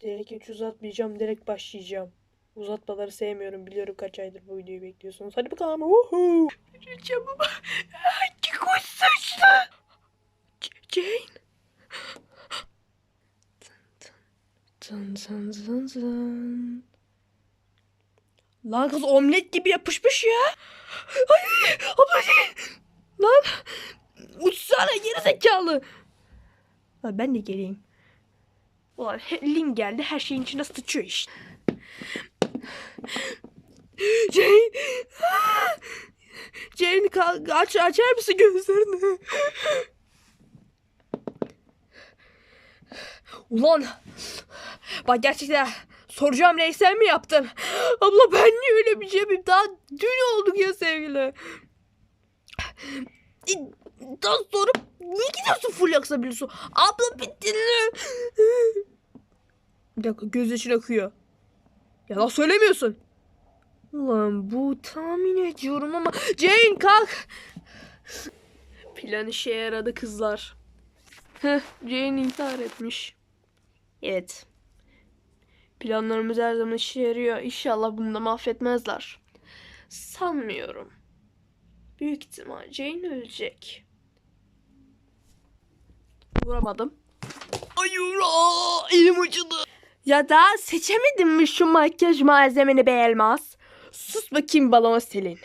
Direkt hiç uzatmayacağım. Direkt başlayacağım. Uzatmaları sevmiyorum. Biliyorum kaç aydır bu videoyu bekliyorsunuz. Hadi bakalım. Uhu. Yürüyeceğim ama. Hangi kuş saçlı? J- Jane. Tın tın tın tın. Lan kız omlet gibi yapışmış ya. Ay, abla şey. Lan. Uçsana geri zekalı. Lan ben de geleyim. Ulan he- Lin geldi her şeyin içine sıçıyor işte. Jane. Jane kalk, aç, açar mısın gözlerini? Ulan. Bak gerçekten soracağım Rey sen mi yaptın? Abla ben niye öyle bir şey yapayım? Daha dün olduk ya sevgili. Daha sonra niye gidiyorsun full yaksa biliyorsun? Abla dinle. Bir dakika göz yaşın akıyor. Yalan söylemiyorsun. Ulan bu tahmin ediyorum ama Jane kalk. Plan işe yaradı kızlar. Heh, Jane intihar etmiş. Evet. Planlarımız her zaman işe yarıyor. İnşallah bunu da mahvetmezler. Sanmıyorum. Büyük ihtimal Jane ölecek. Vuramadım. Hayır aa, elim acıdı. Ya da seçemedin mi şu makyaj malzemeni be elmas? Sus bakayım balon Selin.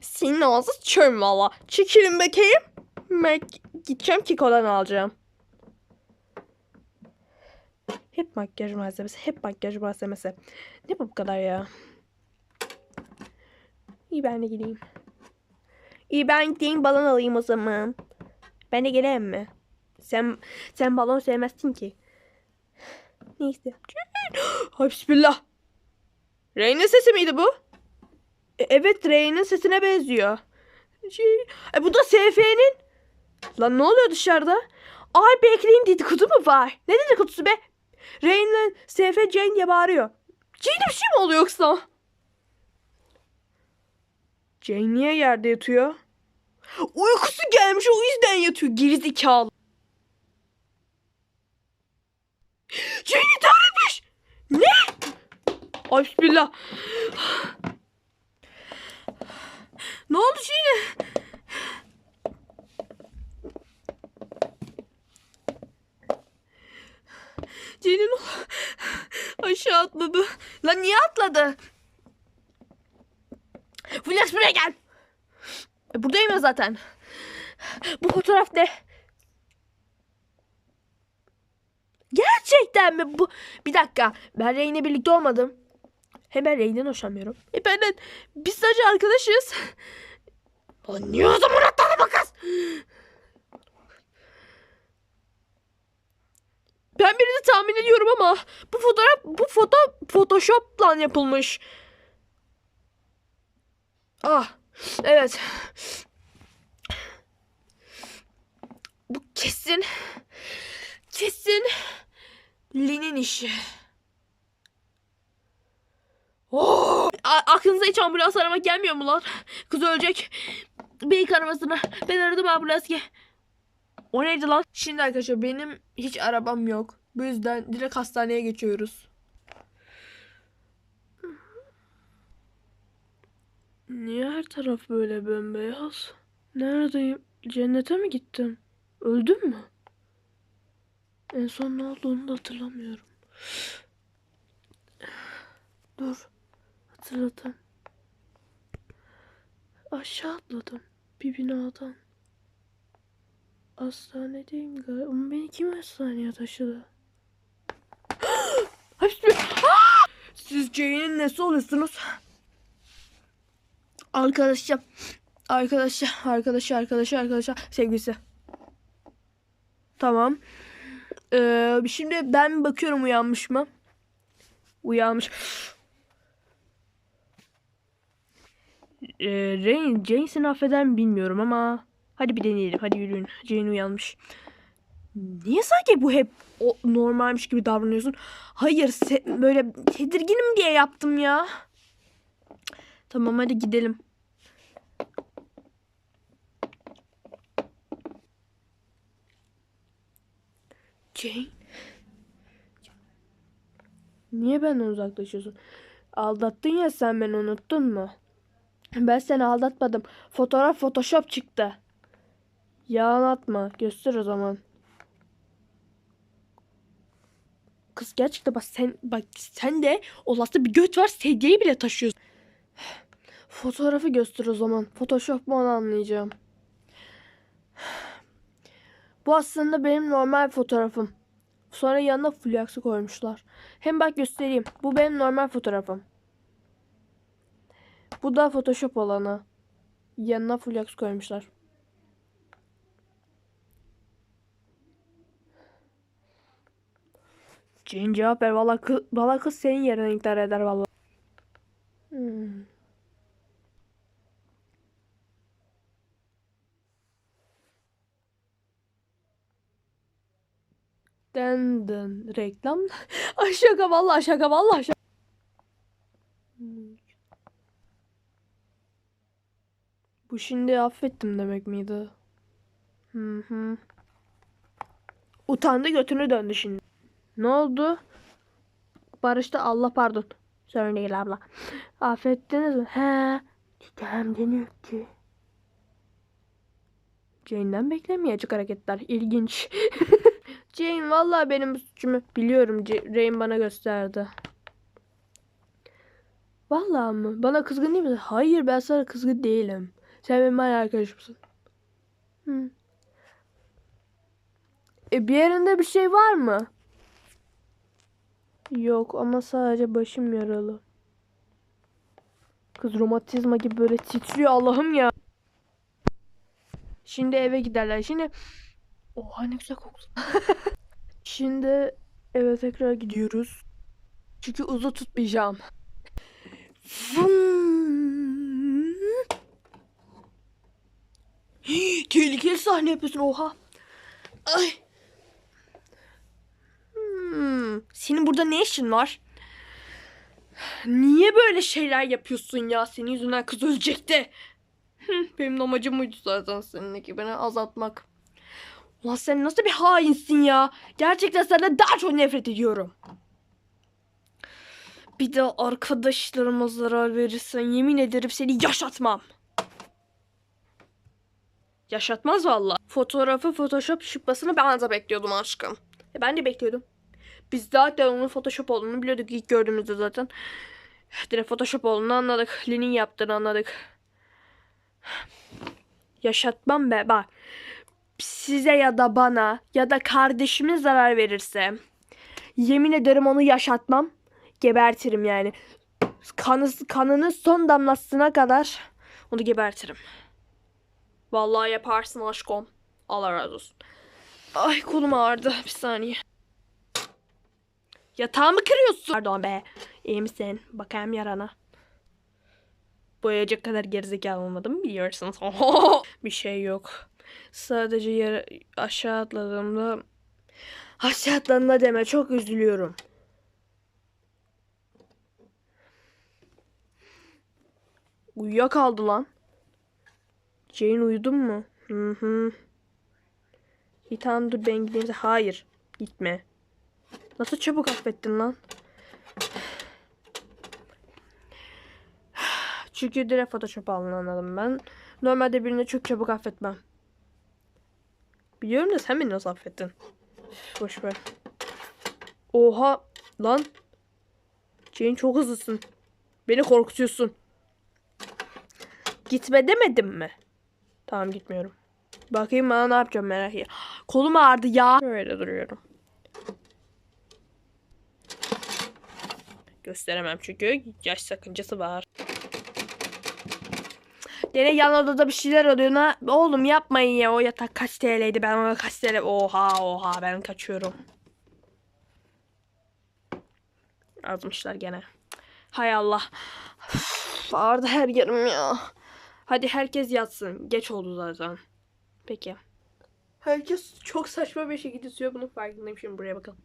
Senin ağzı çöm valla. Çekilin bakayım. Ben gideceğim Kiko'dan alacağım. Hep makyaj malzemesi, hep makyaj malzemesi. Ne bu bu kadar ya? İyi ben de gideyim. İyi ben gideyim balon alayım o zaman. Ben de geleyim mi? Sen sen balon sevmezsin ki. Neyse. Ay bismillah. Rey'nin sesi miydi bu? E, evet Rey'nin sesine benziyor. Şey, e, bu da SF'nin. Lan ne oluyor dışarıda? Ay bekleyin dedikodu mu var? Ne dedikodusu be? Rey'nin SF Jane diye bağırıyor. Jane'e bir şey mi oluyor yoksa? Jane niye yerde yatıyor? Uykusu gelmiş o yüzden yatıyor gerizekalı. Jane intihar etmiş. Ne? Ay bismillah. Ne oldu Jane? Jane'in aşağı atladı. Lan niye atladı? Flash buraya gel. E, buradayım ya zaten. Bu fotoğraf ne? Gerçekten mi bu? Bir dakika. Ben Rey'le birlikte olmadım. Hem ben Rey'den hoşlanmıyorum. E benden biz sadece arkadaşız. Niye o zaman atladı bu kız? Ben birini tahmin ediyorum ama bu fotoğraf bu foto Photoshop'la yapılmış. Ah evet. Bu kesin kesin Lin'in işi. Oh! A- aklınıza hiç ambulans aramak gelmiyor mu lan? Kız ölecek. Beyik aramasını. Ben aradım ambulans ki. O neydi lan? Şimdi arkadaşlar benim hiç arabam yok. Bu yüzden direkt hastaneye geçiyoruz. Niye her taraf böyle bembeyaz? Neredeyim? Cennete mi gittim? Öldüm mü? En son ne olduğunu da hatırlamıyorum. Dur. Hatırladım. Aşağı atladım. Bir binadan. Hastanedeyim galiba. Ama beni kim hastaneye taşıdı? Siz Jane'in nesi oluyorsunuz? Arkadaşım. Arkadaşı, arkadaşı, arkadaşı, arkadaşı, sevgilisi. Tamam. Ee, şimdi ben bakıyorum uyanmış mı? Uyanmış. Ee, Rain, Jane seni bilmiyorum ama hadi bir deneyelim. Hadi yürüyün. Jane uyanmış. Niye sanki bu hep o normalmiş gibi davranıyorsun? Hayır, böyle tedirginim diye yaptım ya. Tamam hadi gidelim. Jane. Niye benden uzaklaşıyorsun? Aldattın ya sen beni unuttun mu? Ben seni aldatmadım. Fotoğraf Photoshop çıktı. Yalan atma. Göster o zaman. Kız gerçekten bak sen bak sen de olası bir göt var sedyeyi bile taşıyorsun. Fotoğrafı göster o zaman. Photoshop mu anlayacağım. Bu aslında benim normal fotoğrafım. Sonra yanına flux'ı koymuşlar. Hem bak göstereyim. Bu benim normal fotoğrafım. Bu da Photoshop olanı. Yanına flux koymuşlar. Cin cevap ver. Valla kız, valla kız senin yerine intihar eder valla. Hmm. Den den reklam. Ay şaka valla şaka valla şaka. Bu şimdi affettim demek miydi? Hı hı. Utandı götünü döndü şimdi. Ne oldu? Barış'ta Allah pardon. Sorun değil abla. Affettiniz mi? He. Deniyor ki. Jane'den beklemeyecek hareketler. İlginç. Jane vallahi benim suçumu biliyorum. Rain bana gösterdi. Vallahi mı? Bana kızgın değil misin? Hayır ben sana kızgın değilim. Sen benim arkadaşımsın. Hı. E bir yerinde bir şey var mı? Yok ama sadece başım yaralı. Kız romatizma gibi böyle titriyor Allah'ım ya. Şimdi eve giderler. Şimdi Oha ne güzel koktu. Şimdi eve tekrar gidiyoruz. Çünkü uzun tutmayacağım. Tehlikeli sahne yapıyorsun oha. Ay. Hmm, Senin burada ne işin var? Niye böyle şeyler yapıyorsun ya? Senin yüzünden kız ölecekti. Benim amacım buydu zaten seninle beni azaltmak. Ulan sen nasıl bir hainsin ya? Gerçekten senden daha çok nefret ediyorum. Bir de arkadaşlarıma zarar verirsen yemin ederim seni yaşatmam. Yaşatmaz valla. Fotoğrafı Photoshop çıkmasını ben de bekliyordum aşkım. E ben de bekliyordum. Biz zaten onun Photoshop olduğunu biliyorduk ilk gördüğümüzde zaten. Direkt Photoshop olduğunu anladık. Lin'in yaptığını anladık. Yaşatmam be bak. Size ya da bana ya da kardeşime zarar verirse yemin ederim onu yaşatmam. Gebertirim yani. Kanı, kanının son damlasına kadar onu gebertirim. Vallahi yaparsın aşkım. Allah razı olsun. Ay kolum ağrıdı. Bir saniye. Yatağımı kırıyorsun. Pardon be. İyi misin? Bakayım yarana. Boyayacak kadar gerizekalı olmadım biliyorsunuz. bir şey yok. Sadece yere aşağı atladığımda aşağı atladığımda deme çok üzülüyorum. Uyuyakaldı lan. Jane uyudun mu? Hı hı. İyi tamam dur ben gideyim. Hayır. Gitme. Nasıl çabuk affettin lan? Çünkü direkt Photoshop anladım ben. Normalde birini çok çabuk affetmem. Biliyorum da sen beni nasıl affettin? Üf, Boş ver. Oha lan. Jane çok hızlısın. Beni korkutuyorsun. Gitme demedim mi? Tamam gitmiyorum. Bakayım bana ne yapacağım merak etme. Kolum ağrıdı ya. Böyle duruyorum. Gösteremem çünkü yaş sakıncası var. Gene yan odada bir şeyler oluyor. Na, oğlum yapmayın ya. O yatak kaç TL'ydi? Ben ona kaç TL... Oha oha ben kaçıyorum. Azmışlar gene. Hay Allah. Ağrıdı her yerim ya. Hadi herkes yatsın. Geç oldu zaten. Peki. Herkes çok saçma bir şekilde tutuyor. Bunun farkındayım. Şimdi buraya bakalım.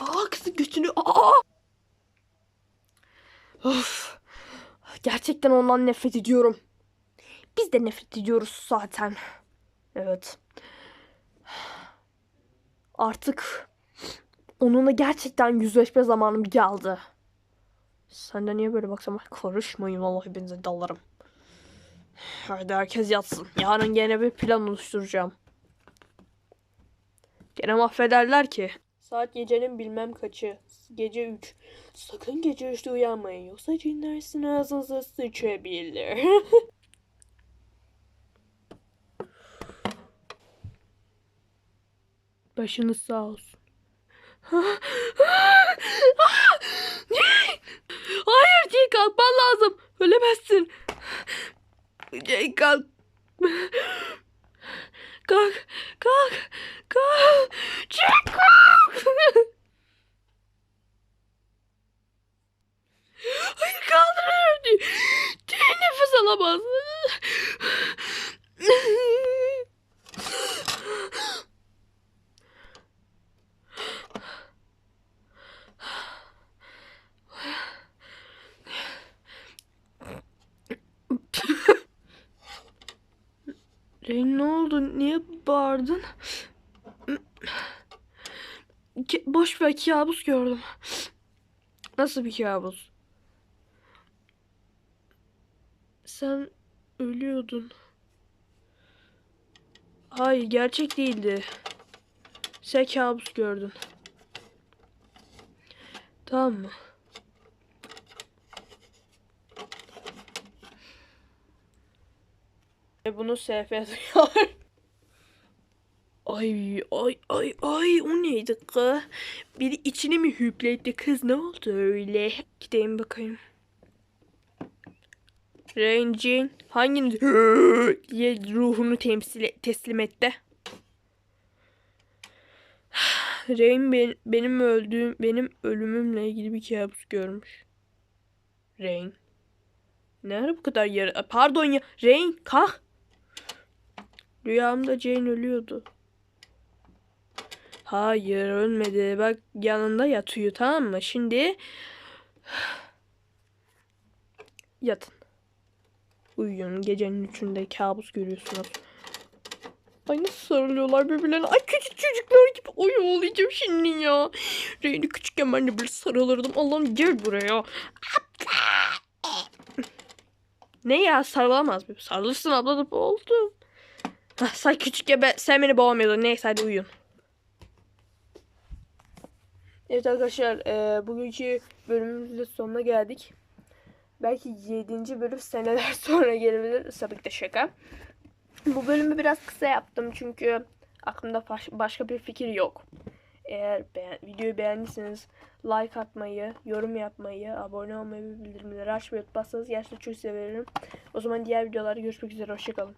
Aa kızın götünü. Aa! Of. Gerçekten ondan nefret ediyorum. Biz de nefret ediyoruz zaten. Evet. Artık Onunla gerçekten yüzleşme zamanım geldi. Sen de niye böyle baksam karışmayın vallahi hepinize dalarım. Hadi herkes yatsın. Yarın gene bir plan oluşturacağım. Gene mahvederler ki. Saat gecenin bilmem kaçı. Gece 3. Sakın gece 3'te uyanmayın yoksa cinler sizin ağzınıza sıçabilir. Başınız sağ olsun. Hayır Jay kalkman lazım. Ölemezsin. Jay kalk. Kalk. Kalk. Kalk. Jay kalk. Hayır kaldır. Jay nefes alamaz. Reyn ne oldu? Niye bağırdın? Boş ver kabus gördüm. Nasıl bir kabus? Sen ölüyordun. Hayır gerçek değildi. Sen kabus gördün. Tamam mı? Ve bunu SF. Ay ay ay ay o neydi kız? Biri içini mi hüpletti kız ne oldu öyle? Gideyim bakayım. Rain'cin hanginiz diye ruhunu temsil teslim etti? Rain ben- benim öldüğüm benim ölümümle ilgili bir kabus görmüş. Rain. Ne ara bu kadar yarı... Pardon ya. Rain kalk. Rüyamda Jane ölüyordu. Hayır ölmedi. Bak yanında yatıyor tamam mı? Şimdi yatın. Uyuyun. Gecenin üçünde kabus görüyorsunuz. Ay nasıl sarılıyorlar birbirlerine. Ay küçük çocuklar gibi. Oy ağlayacağım şimdi ya. Reyni küçükken ben de böyle sarılırdım. Allah'ım gel buraya. Ne ya sarılamaz mı? Sarılırsın abla da oldu. Hah, sen küçükken ben, sen beni boğamıyordun. Neyse hadi uyuyun. Evet arkadaşlar e, bugünkü bölümümüzün sonuna geldik. Belki 7. bölüm seneler sonra gelebilir. Tabii de şaka. Bu bölümü biraz kısa yaptım çünkü aklımda baş- başka bir fikir yok. Eğer beğen- videoyu beğendiyseniz like atmayı, yorum yapmayı, abone olmayı ve bildirimleri açmayı unutmazsanız gerçekten çok sevinirim. O zaman diğer videolarda görüşmek üzere. Hoşçakalın.